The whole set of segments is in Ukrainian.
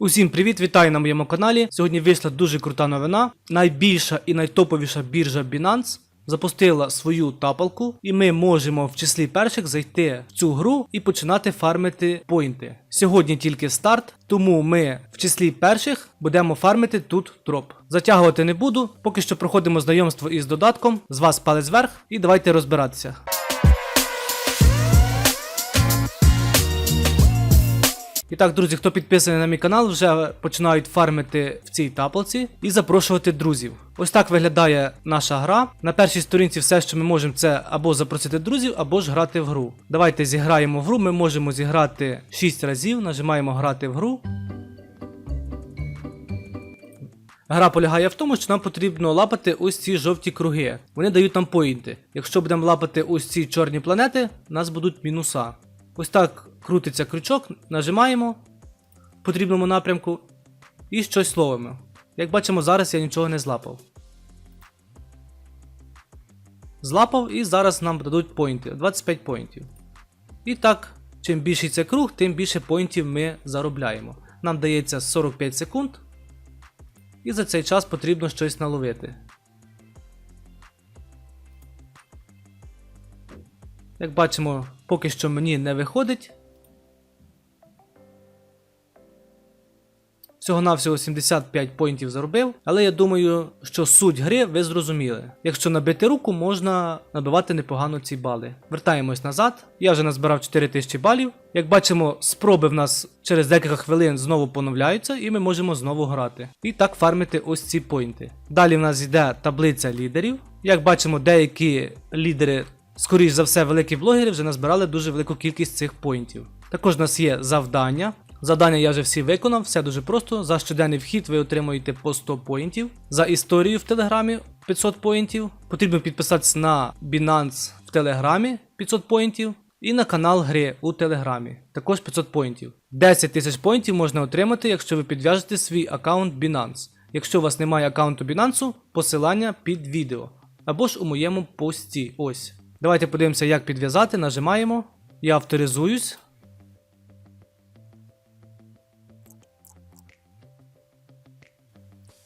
Усім привіт, вітаю на моєму каналі. Сьогодні вийшла дуже крута новина. Найбільша і найтоповіша біржа Binance запустила свою тапалку, і ми можемо в числі перших зайти в цю гру і починати фармити поінти. Сьогодні тільки старт, тому ми в числі перших будемо фармити тут дроп. Затягувати не буду, поки що проходимо знайомство із додатком. З вас палець вверх, і давайте розбиратися. І так, друзі, хто підписаний на мій канал, вже починають фармити в цій таплці і запрошувати друзів. Ось так виглядає наша гра. На першій сторінці все, що ми можемо, це або запросити друзів, або ж грати в гру. Давайте зіграємо в гру. Ми можемо зіграти 6 разів, нажимаємо грати в гру. Гра полягає в тому, що нам потрібно лапати ось ці жовті круги. Вони дають нам поінти. Якщо будемо лапати ось ці чорні планети, у нас будуть мінуса. Ось так крутиться крючок, нажимаємо в потрібному напрямку і щось ловимо. Як бачимо, зараз я нічого не злапав. Злапав і зараз нам дадуть поінти. 25 поінтів. І так, чим більший це круг, тим більше поінтів ми заробляємо. Нам дається 45 секунд. І за цей час потрібно щось наловити. Як бачимо, поки що мені не виходить. Всього-навсього 75 поінтів заробив, але я думаю, що суть гри ви зрозуміли. Якщо набити руку, можна набивати непогано ці бали. Вертаємось назад. Я вже назбирав 4000 балів. Як бачимо, спроби в нас через декілька хвилин знову поновляються, і ми можемо знову грати. І так фармити ось ці поінти. Далі в нас йде таблиця лідерів. Як бачимо, деякі лідери скоріш за все, великі блогери вже назбирали дуже велику кількість цих поінтів. Також у нас є завдання. Завдання я вже всі виконав, все дуже просто. За щоденний вхід ви отримуєте по 100 поінтів. За історію в Телеграмі 500 поінтів. Потрібно підписатися на Binance в Телеграмі 500 поінтів. І на канал гри у Телеграмі також 500 поінтів. 10 тисяч поінтів можна отримати, якщо ви підв'яжете свій аккаунт Binance. Якщо у вас немає аккаунту Binance, посилання під відео. Або ж у моєму пості. Ось. Давайте подивимося, як підв'язати. Нажимаємо. Я авторизуюсь.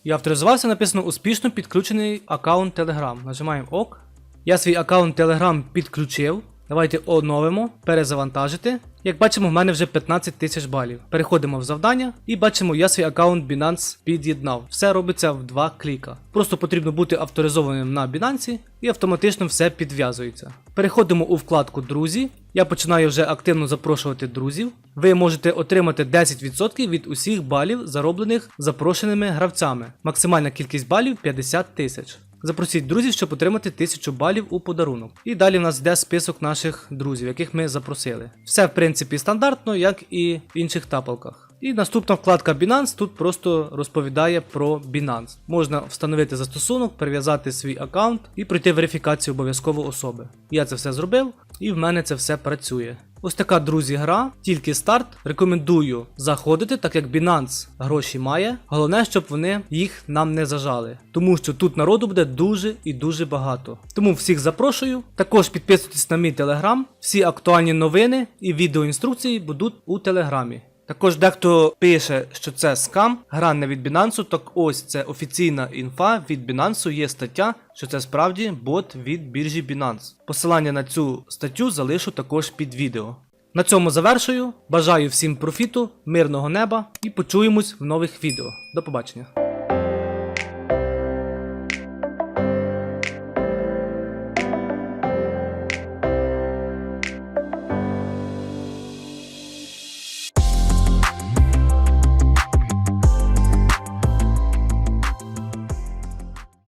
Я авторизувався, написано успішно підключений аккаунт Telegram. Нажимаємо ОК. Я свій аккаунт Telegram підключив. Давайте оновимо, перезавантажити. Як бачимо, в мене вже 15 тисяч балів. Переходимо в завдання і бачимо, я свій аккаунт Binance під'єднав. Все робиться в два кліка. Просто потрібно бути авторизованим на Binance і автоматично все підв'язується. Переходимо у вкладку Друзі. Я починаю вже активно запрошувати друзів. Ви можете отримати 10% від усіх балів, зароблених запрошеними гравцями. Максимальна кількість балів 50 тисяч. Запросіть друзів, щоб отримати 1000 балів у подарунок. І далі в нас йде список наших друзів, яких ми запросили. Все в принципі стандартно, як і в інших тапалках. І наступна вкладка Binance тут просто розповідає про Binance. Можна встановити застосунок, прив'язати свій аккаунт і пройти верифікацію обов'язково особи. Я це все зробив, і в мене це все працює. Ось така, друзі, гра, тільки старт. Рекомендую заходити, так як Binance гроші має. Головне, щоб вони їх нам не зажали. Тому що тут народу буде дуже і дуже багато. Тому всіх запрошую. Також підписуйтесь на мій телеграм. Всі актуальні новини і відеоінструкції будуть у телеграмі. Також дехто пише, що це скам, гра не від Binance, так ось це офіційна інфа від Binance, є стаття, що це справді бот від біржі Binance. Посилання на цю статтю залишу також під відео. На цьому завершую. Бажаю всім профіту, мирного неба і почуємось в нових відео. До побачення.